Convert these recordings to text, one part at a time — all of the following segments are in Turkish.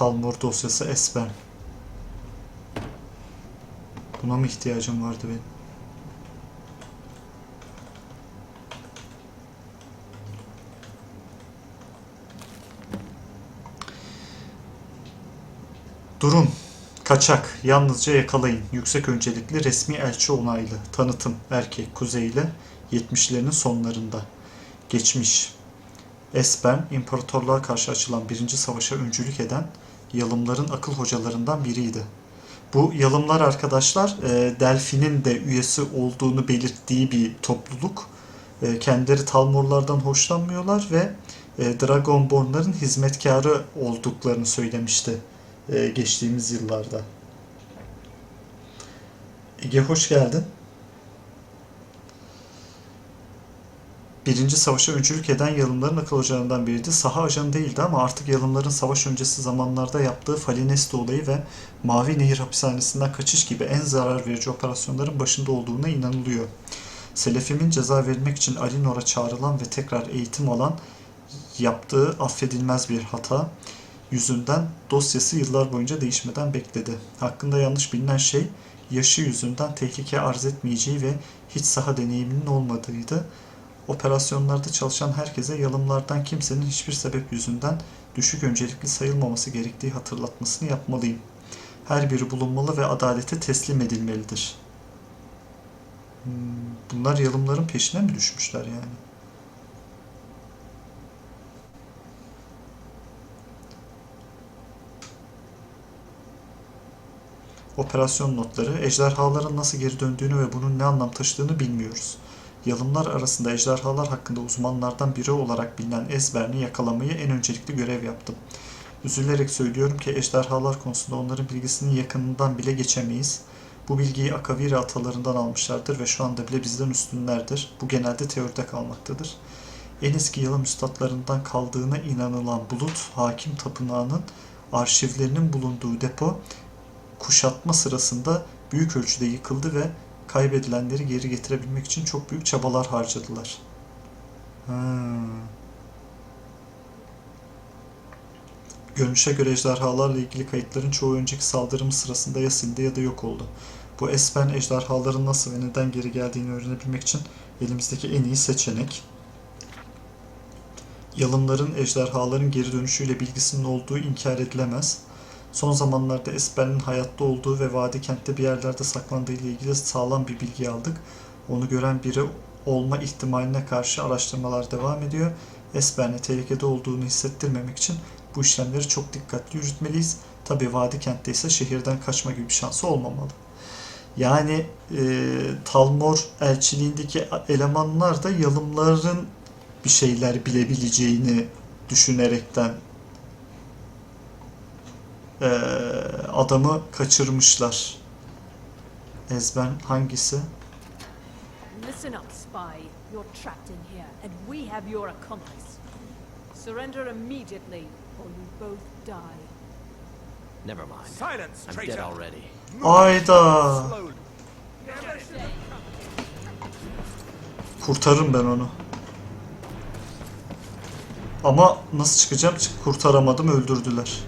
Talmor dosyası Esben. Buna mı ihtiyacım vardı benim? Durum. Kaçak. Yalnızca yakalayın. Yüksek öncelikli resmi elçi onaylı. Tanıtım. Erkek. Kuzeyli. 70'lerin sonlarında. Geçmiş. Esben, imparatorluğa karşı açılan birinci savaşa öncülük eden Yalımların akıl hocalarından biriydi. Bu Yalımlar arkadaşlar e, Delphi'nin de üyesi olduğunu belirttiği bir topluluk. E, kendileri Talmorlardan hoşlanmıyorlar ve e, Dragonbornların hizmetkarı olduklarını söylemişti geçtiğimiz yıllarda. Ege hoş geldin. Birinci savaşa öncülük eden Yalımların akıl hocalarından biriydi. Saha ajanı değildi ama artık Yalımların savaş öncesi zamanlarda yaptığı Falinesti olayı ve Mavi Nehir hapishanesinden kaçış gibi en zarar verici operasyonların başında olduğuna inanılıyor. Selefim'in ceza verilmek için Alinor'a çağrılan ve tekrar eğitim alan yaptığı affedilmez bir hata yüzünden dosyası yıllar boyunca değişmeden bekledi. Hakkında yanlış bilinen şey yaşı yüzünden tehlike arz etmeyeceği ve hiç saha deneyiminin olmadığıydı. Operasyonlarda çalışan herkese yalımlardan kimsenin hiçbir sebep yüzünden düşük öncelikli sayılmaması gerektiği hatırlatmasını yapmalıyım. Her biri bulunmalı ve adalete teslim edilmelidir. Hmm, Bunlar yalımların peşine mi düşmüşler yani? Operasyon notları, ejderhaların nasıl geri döndüğünü ve bunun ne anlam taşıdığını bilmiyoruz. Yalımlar arasında ejderhalar hakkında uzmanlardan biri olarak bilinen Esberni yakalamayı en öncelikli görev yaptım. Üzülerek söylüyorum ki ejderhalar konusunda onların bilgisinin yakınından bile geçemeyiz. Bu bilgiyi Akaviri atalarından almışlardır ve şu anda bile bizden üstünlerdir. Bu genelde teoride kalmaktadır. En eski yalım üstadlarından kaldığına inanılan Bulut, Hakim Tapınağı'nın arşivlerinin bulunduğu depo kuşatma sırasında büyük ölçüde yıkıldı ve kaybedilenleri geri getirebilmek için çok büyük çabalar harcadılar. Hmm. Görünüşe göre ejderhalarla ilgili kayıtların çoğu önceki saldırımız sırasında ya sildi ya da yok oldu. Bu Espen ejderhaların nasıl ve neden geri geldiğini öğrenebilmek için elimizdeki en iyi seçenek. Yalımların ejderhaların geri dönüşüyle bilgisinin olduğu inkar edilemez. Son zamanlarda Espen'in hayatta olduğu ve vadi kentte bir yerlerde saklandığı ile ilgili sağlam bir bilgi aldık. Onu gören biri olma ihtimaline karşı araştırmalar devam ediyor. Espen'e tehlikede olduğunu hissettirmemek için bu işlemleri çok dikkatli yürütmeliyiz. Tabi vadi kentte ise şehirden kaçma gibi bir şansı olmamalı. Yani e, Talmor elçiliğindeki elemanlar da yalımların bir şeyler bilebileceğini düşünerekten e, adamı kaçırmışlar. Ezben hangisi? Listen up, spy. You're trapped in here, and we have your accomplice. Surrender immediately, or you both die. Never mind. Silence, I'm traitor! dead already. Ayda. Kurtarırım ben onu. Ama nasıl çıkacağım? Çık- Kurtaramadım, öldürdüler.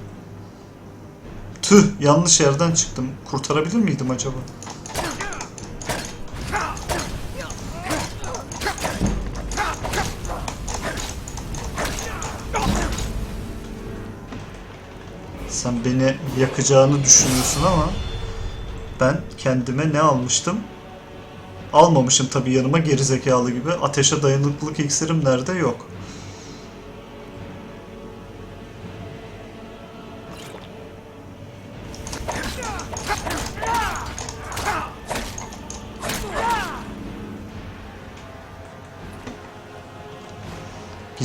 Tüh, yanlış yerden çıktım. Kurtarabilir miydim acaba? Sen beni yakacağını düşünüyorsun ama ben kendime ne almıştım? Almamışım tabii yanıma gerizekalı gibi. Ateşe dayanıklılık iksirim nerede? Yok.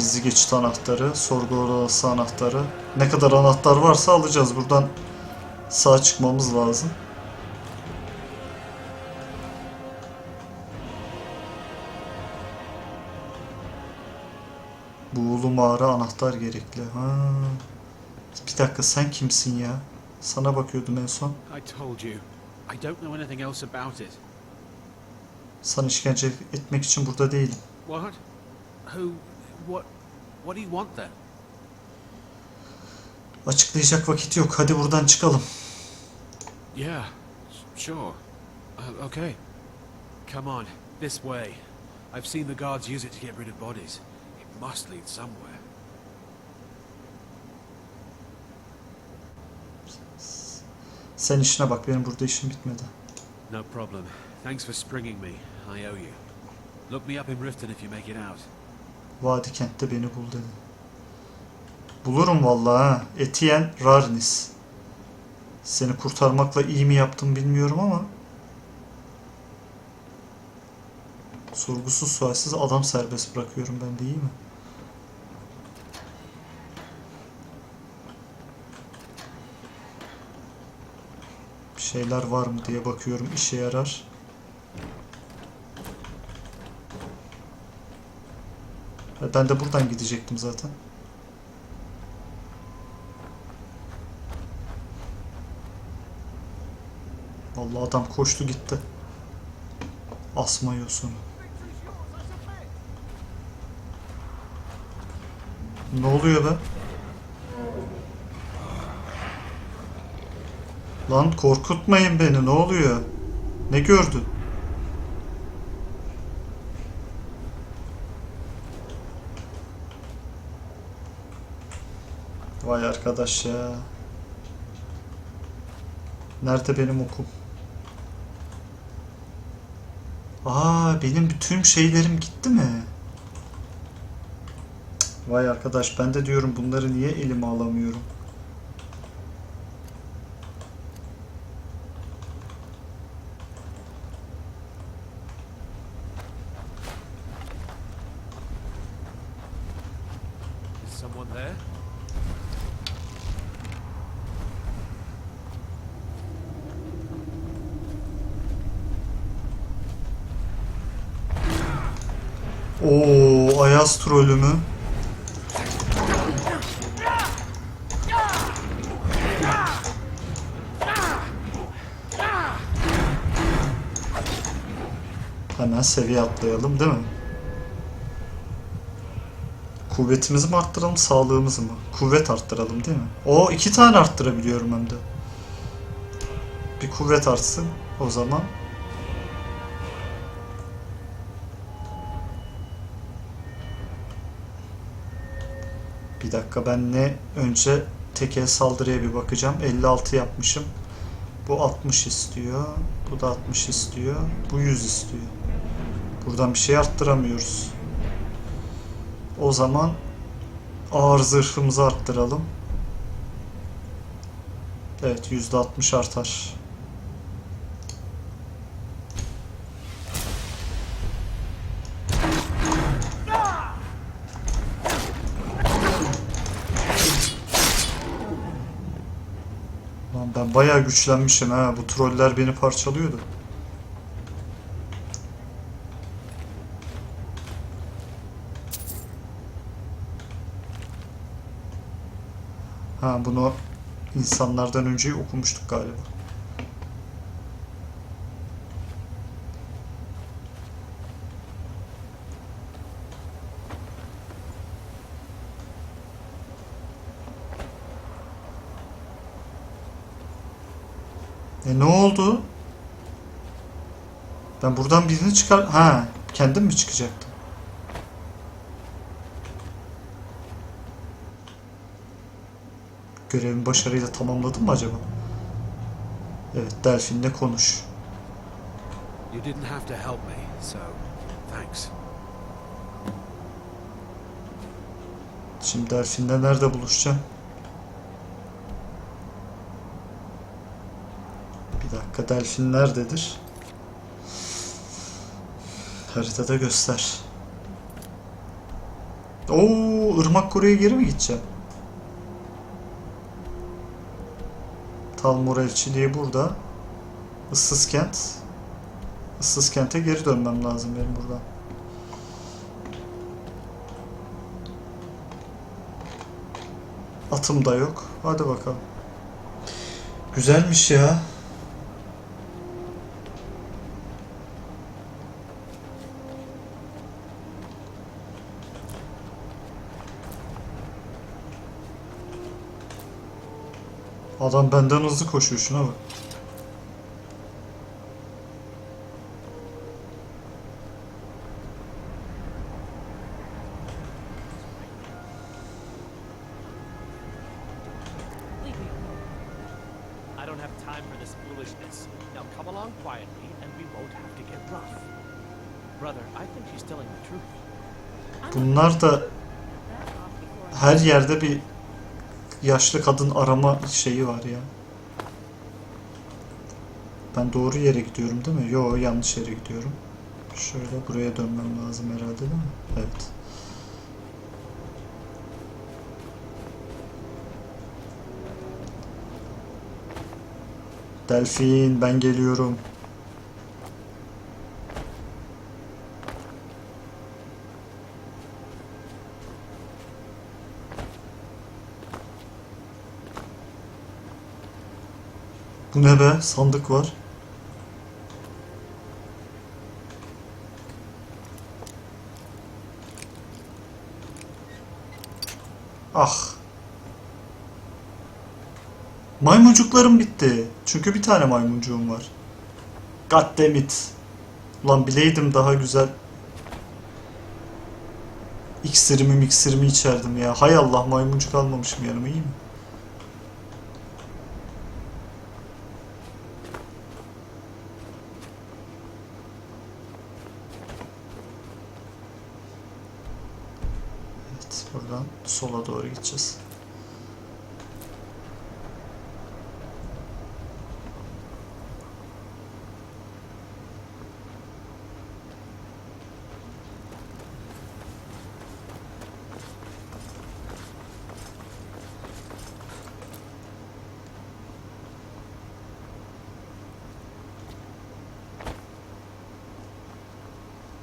Gizli geçit anahtarı, sorgu odası anahtarı. Ne kadar anahtar varsa alacağız. Buradan sağ çıkmamız lazım. Buğulu mağara anahtar gerekli. Ha. Bir dakika sen kimsin ya? Sana bakıyordum en son. Sana işkence etmek için burada değilim. What? Who? What? What do you want then? Açıklayacak vakit yok. Hadi buradan çıkalım. Yeah, sure. Uh, okay. Come on, this way. I've seen the guards use it to get rid of bodies. It must lead somewhere. Sen işine bak. Benim burada işim bitmedi. No problem. Thanks for springing me. I owe you. Look me up in Riften if you make it out. Vadi kentte beni bul dedi. Bulurum vallahi. Etienne Rarnis. Seni kurtarmakla iyi mi yaptım bilmiyorum ama sorgusuz sualsiz adam serbest bırakıyorum ben de iyi mi? Bir şeyler var mı diye bakıyorum işe yarar. Ben de buradan gidecektim zaten. Vallahi adam koştu gitti. Asma yosunu. Ne oluyor be? Lan korkutmayın beni ne oluyor? Ne gördün? Vay arkadaş ya. Nerede benim okum? Aa benim bütün şeylerim gitti mi? Vay arkadaş ben de diyorum bunları niye elime alamıyorum? Is someone there? Oo Ayaz trolü mü? Hemen seviye atlayalım değil mi? Kuvvetimizi mi arttıralım, sağlığımızı mı? Kuvvet arttıralım değil mi? O iki tane arttırabiliyorum hem de. Bir kuvvet artsın o zaman. Bir dakika ben ne önce teke saldırıya bir bakacağım. 56 yapmışım. Bu 60 istiyor. Bu da 60 istiyor. Bu 100 istiyor. Buradan bir şey arttıramıyoruz. O zaman ağır zırhımızı arttıralım. Evet %60 artar. Bayağı güçlenmişim ha. Bu troller beni parçalıyordu. Ha bunu insanlardan önce okumuştuk galiba. E ne oldu? Ben buradan birini çıkar... Ha, kendim mi çıkacaktım? Görevimi başarıyla tamamladım mı acaba? Evet, Delfin'le konuş. You didn't have to help me, so thanks. Şimdi Delfin'le nerede buluşacağım? Bir dakika, Delfin nerededir? Haritada göster. Oo, Irmak Kore'ye geri mi gideceğim? Talmor elçiliği burada. Issız kent. Issız kente geri dönmem lazım benim buradan. Atım da yok. Hadi bakalım. Güzelmiş ya. Adam benden hızlı koşuyor şuna bak. Leave me alone. I don't have time for this foolishness. Now come along quietly, and we won't have to get rough. Brother, I think she's telling the truth. I'm Bunlar da her yerde bir yaşlı kadın arama şeyi var ya. Ben doğru yere gidiyorum değil mi? Yo yanlış yere gidiyorum. Şöyle buraya dönmem lazım herhalde değil mi? Evet. Delfin ben geliyorum. Bu ne be? Sandık var. Ah. Maymuncuklarım bitti. Çünkü bir tane maymuncuğum var. God damn. Ulan bileydim daha güzel. İksirimi miksirimi içerdim ya. Hay Allah maymuncuk almamışım yanıma iyi mi? Evet, buradan gideceğiz.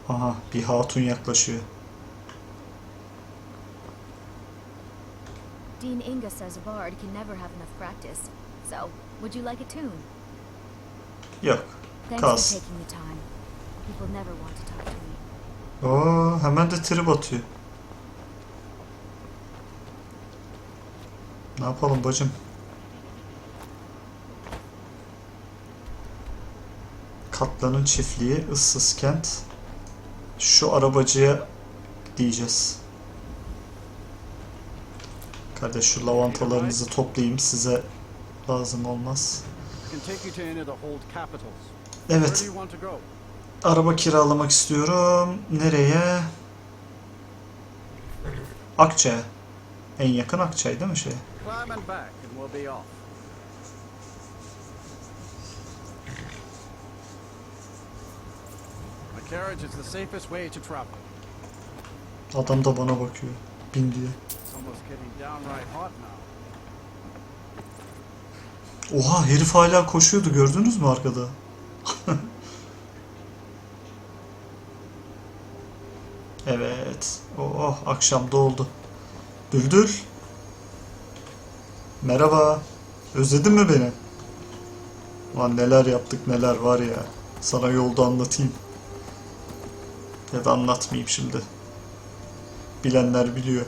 Aha, bir hatun yaklaşıyor. Dean Inga says a bard can never have enough practice. So, would you like a tune? Yok. Thanks Kas. for taking the time. People never want to talk to me. Oo, hemen de trip atıyor. Ne yapalım bacım? Katlanın çiftliği, ıssız kent. Şu arabacıya diyeceğiz. Kardeş şu lavantalarınızı toplayayım size lazım olmaz. Evet, araba kiralamak istiyorum. Nereye? Akçay. En yakın Akçay değil mi şey? Adam da bana bakıyor. Bin diye. Oha herif hala koşuyordu gördünüz mü arkada? evet. Oh akşam doldu. Düldül. Merhaba. Özledin mi beni? Lan neler yaptık neler var ya. Sana yolda anlatayım. Ya da anlatmayayım şimdi. Bilenler biliyor.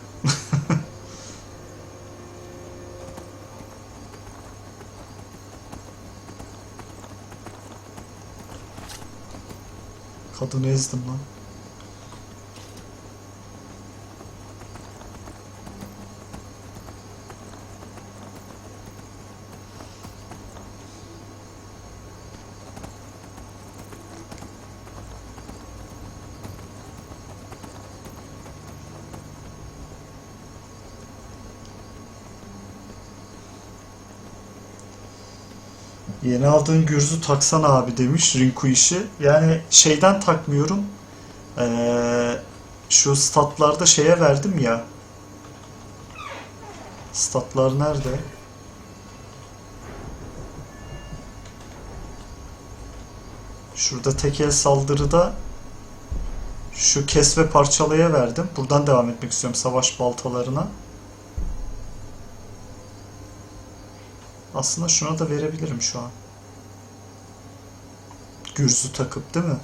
Kadını ezdim lan. Yeni aldığın gürzü taksana abi demiş Rinku işi. Yani şeyden takmıyorum. Ee, şu statlarda şeye verdim ya. Statlar nerede? Şurada tekel saldırıda şu kes ve parçalaya verdim. Buradan devam etmek istiyorum savaş baltalarına. Aslında şuna da verebilirim şu an. Gürzü takıp değil mi?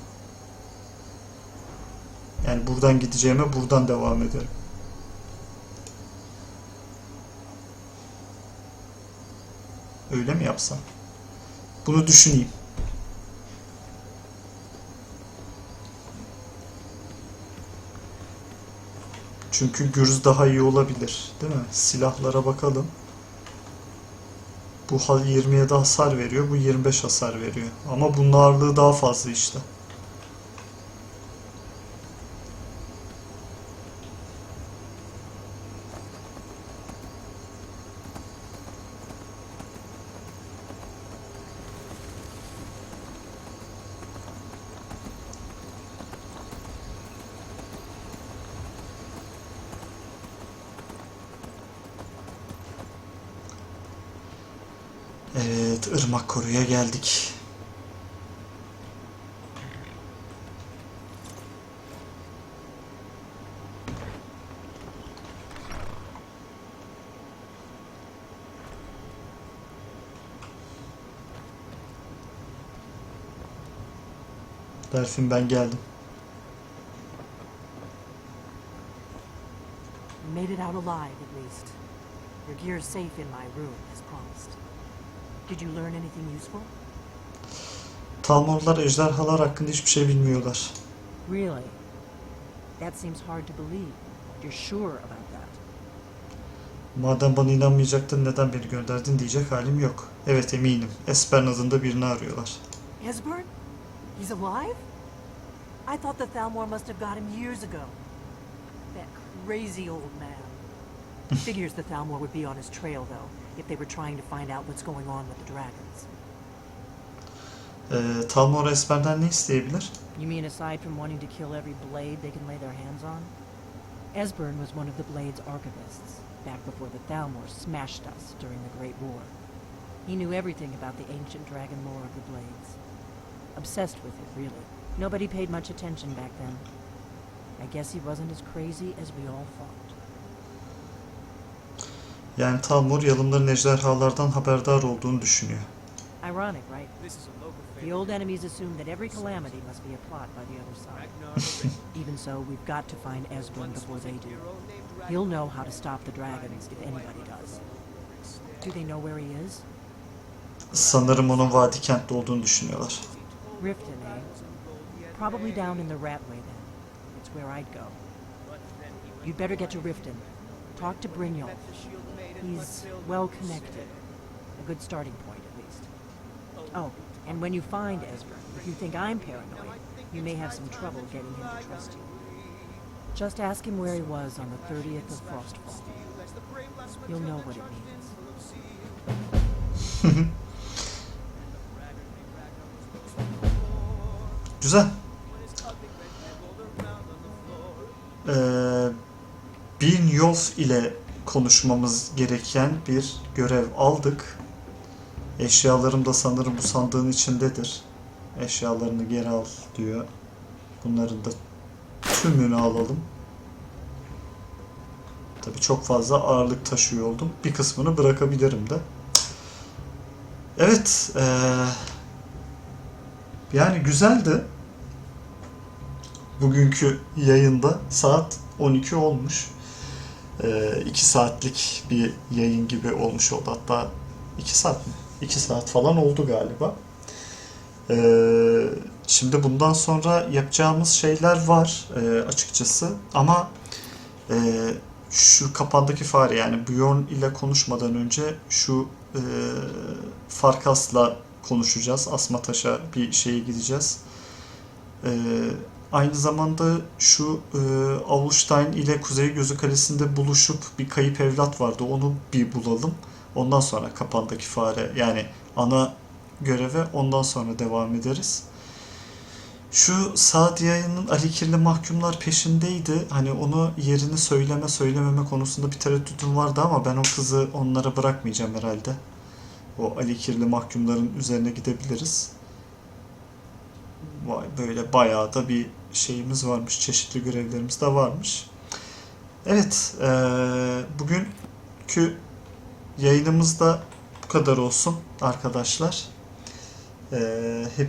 Yani buradan gideceğime buradan devam ederim. Öyle mi yapsam? Bunu düşüneyim. Çünkü gürüz daha iyi olabilir. Değil mi? Silahlara bakalım. Bu hal 27 hasar veriyor. Bu 25 hasar veriyor. Ama bunun ağırlığı daha fazla işte. Evet, Irmak Koru'ya geldik. Delfin ben geldim. Made it out alive, at least. Your gear's safe in my room, as promised. Did you learn anything useful? Talmorlar ejderhalar hakkında hiçbir şey bilmiyorlar. Really? That seems hard to believe. You're sure about that? Madem bana inanmayacaktın neden beni gönderdin diyecek halim yok. Evet eminim. Esper adında birini arıyorlar. Esbern? He's alive? I thought the Thalmor must have got him years ago. That crazy old man. Figures the Thalmor would be on his trail, though, if they were trying to find out what's going on with the dragons. Uh, ee, Talmor Esper'den ne isteyebilir? You mean aside from wanting to kill every blade they can lay their hands on? Esbern was one of the Blade's archivists, back before the Thalmor smashed us during the Great War. He knew everything about the ancient dragon lore of the Blades. Obsessed with it, really. Nobody paid much attention back then. I guess he wasn't as crazy as we all thought. Yani Talmor yalımların ejderhalardan haberdar olduğunu düşünüyor. Ironic, right? The old enemies assume that every calamity must be a plot by the other side. Even so, we've got to find Esbern before they do. He'll know how to stop the dragons if anybody does. Do they know where he is? Sanırım onun Vadi kentte olduğunu düşünüyorlar. Riften, eh? Probably down in the Ratway then. It's where I'd go. You'd better get to Riften. Talk to Brynjolf. He's well connected. A good starting point, at least. Oh, and when you find Esbern, if you think I'm paranoid, you may have some trouble getting him to trust you. Just ask him where he was on the 30th of Frostfall. You'll know what it means. Güzel. Ee, Bin Yolf ile konuşmamız gereken bir görev aldık. Eşyalarım da sanırım bu sandığın içindedir. Eşyalarını geri al diyor. Bunların da tümünü alalım. Tabii çok fazla ağırlık taşıyor oldum. Bir kısmını bırakabilirim de. Evet, eee yani güzeldi. Bugünkü yayında saat 12 olmuş. 2 saatlik bir yayın gibi olmuş oldu. Hatta 2 saat mi? 2 saat falan oldu galiba. Ee, şimdi bundan sonra yapacağımız şeyler var e, açıkçası. Ama e, şu kapandaki fare yani Bjorn ile konuşmadan önce şu e, Farkas'la konuşacağız. Asmataş'a bir şeye gideceğiz. Ee, aynı zamanda şu e, Aulstein ile Kuzey Gözü Kalesi'nde buluşup bir kayıp evlat vardı. Onu bir bulalım. Ondan sonra kapandaki fare yani ana göreve ondan sonra devam ederiz. Şu Sadiye'nin Ali Kirli mahkumlar peşindeydi. Hani onu yerini söyleme söylememe konusunda bir tereddütüm vardı ama ben o kızı onlara bırakmayacağım herhalde o Ali Kirli mahkumların üzerine gidebiliriz. Vay böyle bayağı da bir şeyimiz varmış, çeşitli görevlerimiz de varmış. Evet, eee bugünkü yayınımız da bu kadar olsun arkadaşlar. Eee hep